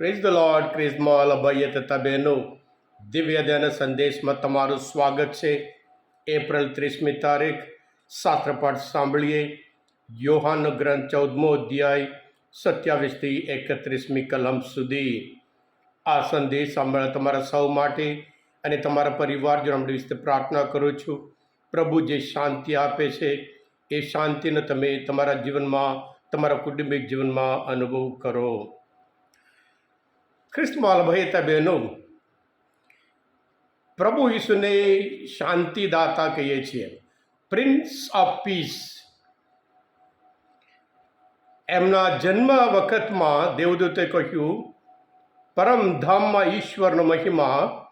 Praise the lord ક્રિઝમાં અલભાઈએ તથા બહેનો દિવ્ય ધ્યાન સંદેશમાં તમારું સ્વાગત છે એપ્રિલ ત્રીસમી તારીખ શાસ્ત્રપાઠ સાંભળીએ યોહાનનો ગ્રંથ ચૌદમો અધ્યાય સત્યાવીસથી એકત્રીસમી કલમ સુધી આ સંદેશ સાંભળવા તમારા સૌ માટે અને તમારા પરિવારજનો વિશે પ્રાર્થના કરું છું. પ્રભુ જે શાંતિ આપે છે, એ શાંતિને તમે તમારા જીવનમાં, તમારા કુટુંબિક જીવનમાં અનુભવ કરો. ખ્રિસ્તમાલ ભયતા બહેનો પ્રભુ ઈસુને શાંતિદાતા કહીએ છીએ. પ્રિન્સ ઓફ પીસ એમના જન્મ વખતમાં દેવદૂતે કહ્યું પરમધામમાં ઈશ્વરનો મહિમા,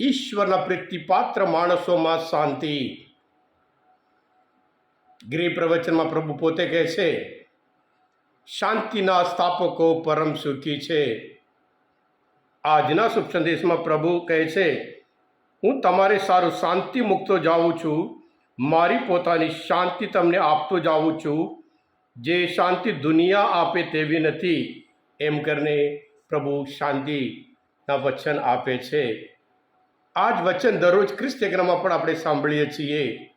ઈશ્વરના પ્રીતિપાત્ર માણસોમાં શાંતિ. ગૃહ પ્રવચનમાં પ્રભુ પોતે કહે છે, શાંતિના સ્થાપકો પરમ સુખી છે. આજના શુભ સંદેશમાં પ્રભુ કહે છે, હું તમારે સારું શાંતિ મૂકતો જાઉં છું. મારી પોતાની શાંતિ તમને આપતો જાઉં છું. જે શાંતિ દુનિયા આપે તેવી નથી. એમ કરીને પ્રભુ શાંતિના વચન આપે છે. આ જ વચન દરરોજ ક્રિસ્તગ્રમાં પણ આપણે સાંભળીએ છીએ.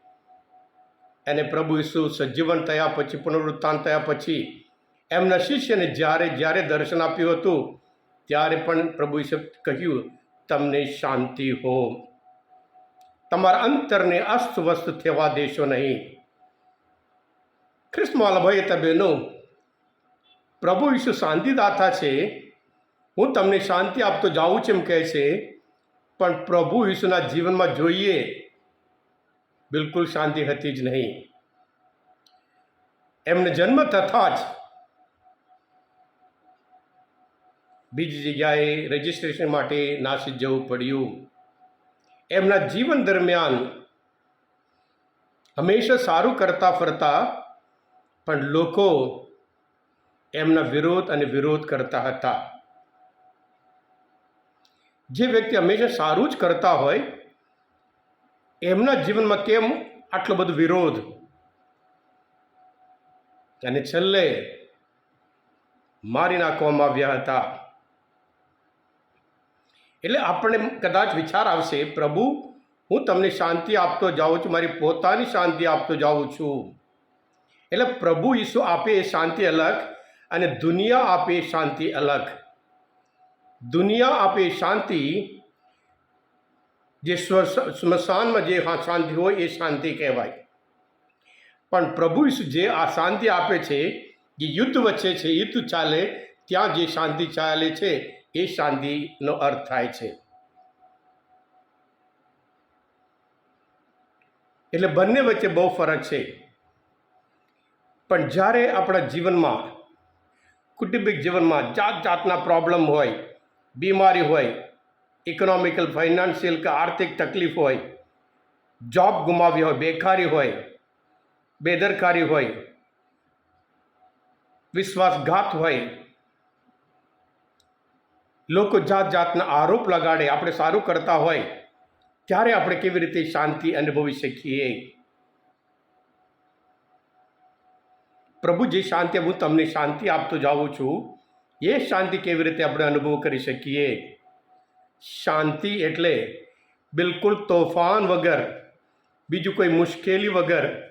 અને પ્રભુ ઈસુ સજીવન થયા પછી, પુનરુત્થાન થયા પછી એમના શિષ્યને જ્યારે જ્યારે દર્શન આપ્યું હતું ત્યારે પણ પ્રભુ ઈશ્વર કહ્યું, તમને શાંતિ હો. તમારા અંતરને અસ્તવ્યસ્ત થવા દેશો નહીં. ખ્રિસ્તમાલ ભાઈ તબેનો પ્રભુ ઈશુ શાંતિદાતા છે. હું તમને શાંતિ આપતો જાઉં છું, એમ કહે છે. પણ પ્રભુ ઈશુના જીવનમાં જોઈએ, બિલકુલ શાંતિ હતી જ નહીં. એમને જન્મ થતાં જ બીજી જગ્યાએ રજિસ્ટ્રેશન માટે નાસિક જવું પડ્યું. એમના જીવન દરમિયાન હંમેશા સારું કરતા ફરતા પણ લોકો એમના વિરોધ અને વિરોધ કરતા હતા. જે વ્યક્તિ હંમેશા સારું જ કરતા હોય, એમના જીવનમાં કેમ આટલો બધો વિરોધ? અને છેલ્લે મારી નાખવામાં આવ્યા હતા. એટલે આપણને કદાચ વિચાર આવશે, પ્રભુ, હું તમને શાંતિ આપતો જાઉં છું, મારી પોતાની શાંતિ આપતો જાઉં છું. એટલે પ્રભુ ઈસુ આપે એ શાંતિ અલગ અને દુનિયા આપે શાંતિ અલગ. દુનિયા આપે શાંતિ, જે સ્મશાનમાં જે શાંતિ હોય એ શાંતિ કહેવાય. પણ પ્રભુ જે આ શાંતિ આપે છે, જે યુદ્ધ વચ્ચે છે, યુદ્ધ ચાલે, ત્યાં જે શાંતિ ચાલે છે એ શાંતિનો અર્થ થાય છે. એટલે બંને વચ્ચે બહુ ફરક છે. પણ જ્યારે આપણા જીવનમાં, કુટુંબિક જીવનમાં જાત જાતના પ્રોબ્લેમ હોય, બીમારી હોય ઇકોનોમિકલ ફાઇનાન્શિયલ કે આર્થિક તકલીફ હોય જોબ ગુમાવી હોય, બેકારી હોય, બેદરકારી હોય, વિશ્વાસઘાત હોય લોકો જાત જાતના આરોપ લગાડે, આપણે સારું કરતા હોય, ત્યારે આપણે કેવી રીતે શાંતિ અનુભવી શકીએ? પ્રભુ, જે શાંતિ, હું તમને શાંતિ આપતો જાઉં છું, એ શાંતિ કેવી રીતે આપણે અનુભવ કરી શકીએ? શાંતિ એટલે બિલકુલ તોફાન વગર, બીજું કોઈ મુશ્કેલી વગર,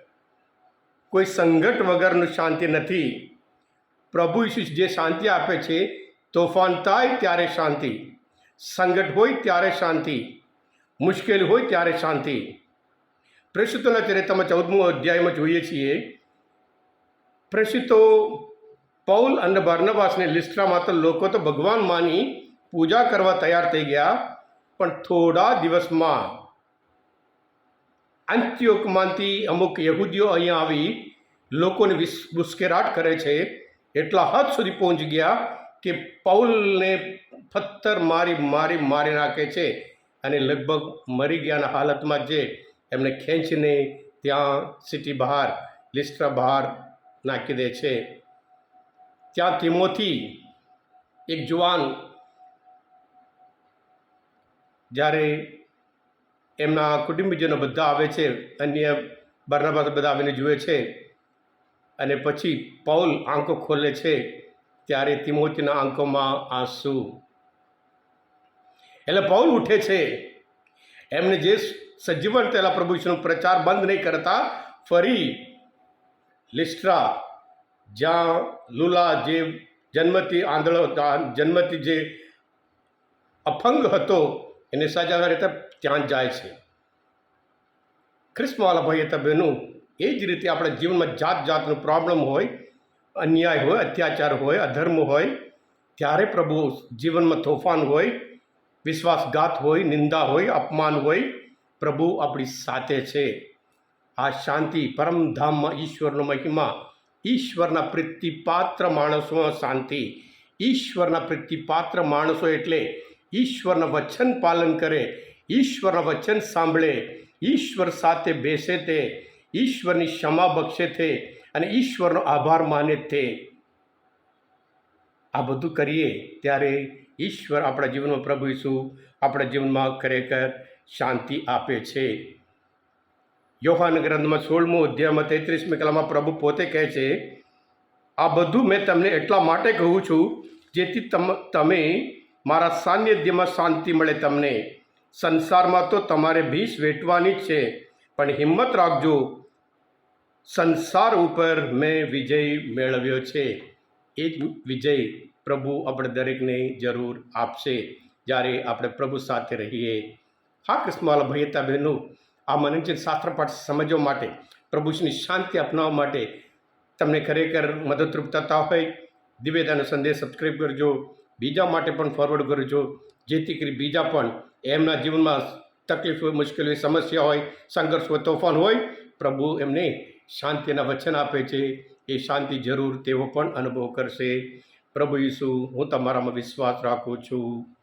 કોઈ સંગઠ વગરનું શાંતિ નથી. પ્રભુ ઈસુ જે શાંતિ આપે છે તોફાન થાય ત્યારે શાંતિ. સંકટ હોય ત્યારે શાંતિ. મુશ્કેલી હોય ત્યારે શાંતિ. પ્રસિદ્ધોના ચરિત્રમાં ચૌદમું અધ્યાયમાં જોઈએ છીએ. પ્રસિદ્ધો પૌલ અને બર્નબાસને લિસ્ટ્રામાં તો લોકો તો ભગવાન માની પૂજા કરવા તૈયાર થઈ ગયા, પણ થોડા દિવસમાં અંત્યોકમાંથી અમુક યહૂદીઓ અહીંયા આવી લોકોને મુસ્કેરાટ કરે છે. એટલા હદ સુધી પહોંચી ગયા કે પૌલને પથ્થર મારી મારી મારી નાખે છે અને લગભગ મરી ગયાના હાલતમાં જે એમને ખેંચીને ત્યાં સિટી બહાર, લિસ્ટ્રા બહાર નાખી દે છે. ત્યાં તિમોથી એક જુવાન જ્યારે એમના કુટુંબીજનો બધા આવે છે, અન્ય બર્નબાસ બધા આવીને જુએ છે અને પછી પૌલ આંખો ખોલે છે ત્યારે તિમોતીના આંખોમાં આંસુ. એટલે પૌલ ઉઠે છે. એમને જે સજીવન થયેલા પ્રભુ ઈસુનો પ્રચાર બંધ નહીં કરતા, ફરી લિસ્ટ્રા, જ્યાં લુલા જે જન્મથી આંધળો જન્મથી જે અફંગ હતો, એને સાજા રીતે ત્યાં જાય છે. ખ્રિસ્તવાલા ભાઈ હતા બહેનું, એ જ રીતે આપણા જીવનમાં જાત જાતનું પ્રોબ્લેમ હોય અન્યાય હોય, અત્યાચાર હોય, અધર્મ હોય, ત્યારે પ્રભુ જીવનમાં તોફાન હોય, વિશ્વાસઘાત હોય, નિંદા હોય, અપમાન હોય, પ્રભુ આપણી સાથે છે. આ શાંતિ પરમધામમાં ઈશ્વરનો મહિમા, ઈશ્વરના પ્રીતિપાત્ર માણસોમાં શાંતિ. ઈશ્વરના પ્રીતિપાત્ર માણસો એટલે ઈશ્વરના વચન પાલન કરે, ઈશ્વરના વચન સાંભળે, ઈશ્વર સાથે બેસે તે, ઈશ્વરની ક્ષમા બક્ષે તે અને ઈશ્વરનો આભાર માને તે. આ બધું કરીએ ત્યારે ઈશ્વર આપણા જીવનમાં પ્રભુ ઈસુ આપણા જીવનમાં ખરેખર શાંતિ આપે છે. યોહાન ગ્રંથમાં સોળમો અધ્યાયમાં તેત્રીસમી કલામાં પ્રભુ પોતે કહે છે, આ બધું મેં તમને એટલા માટે કહું છું, જેથી તમ, તમે મારા સાનિધ્યમાં શાંતિ મળે તમને. સંસારમાં તો તમારે ભીષ વેઠવાની જ છે, પણ હિંમત રાખજો સંસાર ઉપર મેં વિજય મેળવ્યો છે. એ જ વિજય પ્રભુ આપણે દરેકને જરૂર આપશે. જ્યારે આપણે પ્રભુ સાથે રહીએ. હા કૃષ્ણવાલા ભયતા બહેનો, આ મનોરંજન શાસ્ત્ર પાઠ સમજવા માટે પ્રભુની શાંતિ અપનાવવા માટે તમને ખરેખર મદદરૂપ થતા હોય, દિવેદાનો સંદેશ સબસ્ક્રાઈબ કરજો. બીજા માટે પણ ફોરવર્ડ કરજો. જેથી કરી બીજા પણ એમના જીવનમાં તકલીફ હોય મુશ્કેલી, સમસ્યા હોય, સંઘર્ષ હોય, તોફાન હોય, પ્રભુ એમને શાંતિના વચન આપે છે, એ શાંતિ જરૂર તેઓ પણ અનુભવ કરશે. પ્રભુ ઈસુ, હું તમારામાં વિશ્વાસ રાખું છું.